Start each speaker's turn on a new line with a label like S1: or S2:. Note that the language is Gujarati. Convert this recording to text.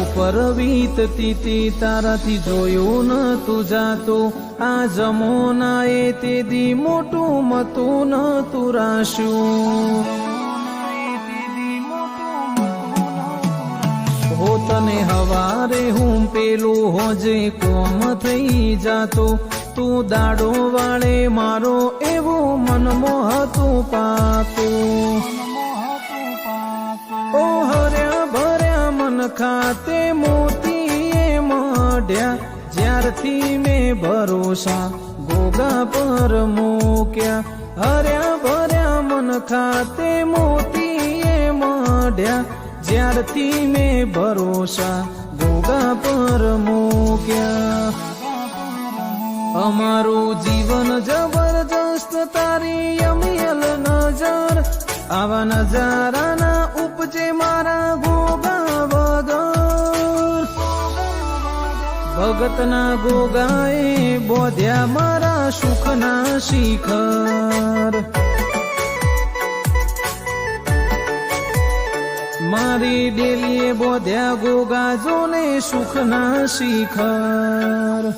S1: ઉપર વીતતી તી તારાથી જોયું ન તું જાતો. આ જમોના એ તે દી મોટું મતું ન તું રાશ્યું હો તને હવારે હું પેલું હોજે કોમ થઈ જાતો. તું દાડો વાળે મારો એવો મનમોહ તું પાતું. ઓ ખાતે મોતીએ મઢ્યા જ્યારથી મેં ભરોસા ગોગા પર મૂક્યા. હર્યા ભર્યા મન ખાતે મોતીએ મઢ્યા જ્યારથી મેં ભરોસા ગોગા પર મૂક્યા. અમારું જીવન જબરજસ્ત, તારી અમિયલ નજર. આવા નજારાના ભગતના ગોગાએ બોધ્યા મારા સુખના શિખર. મારી ડેલીએ બોધ્યા ગોગા જોને સુખના શિખર.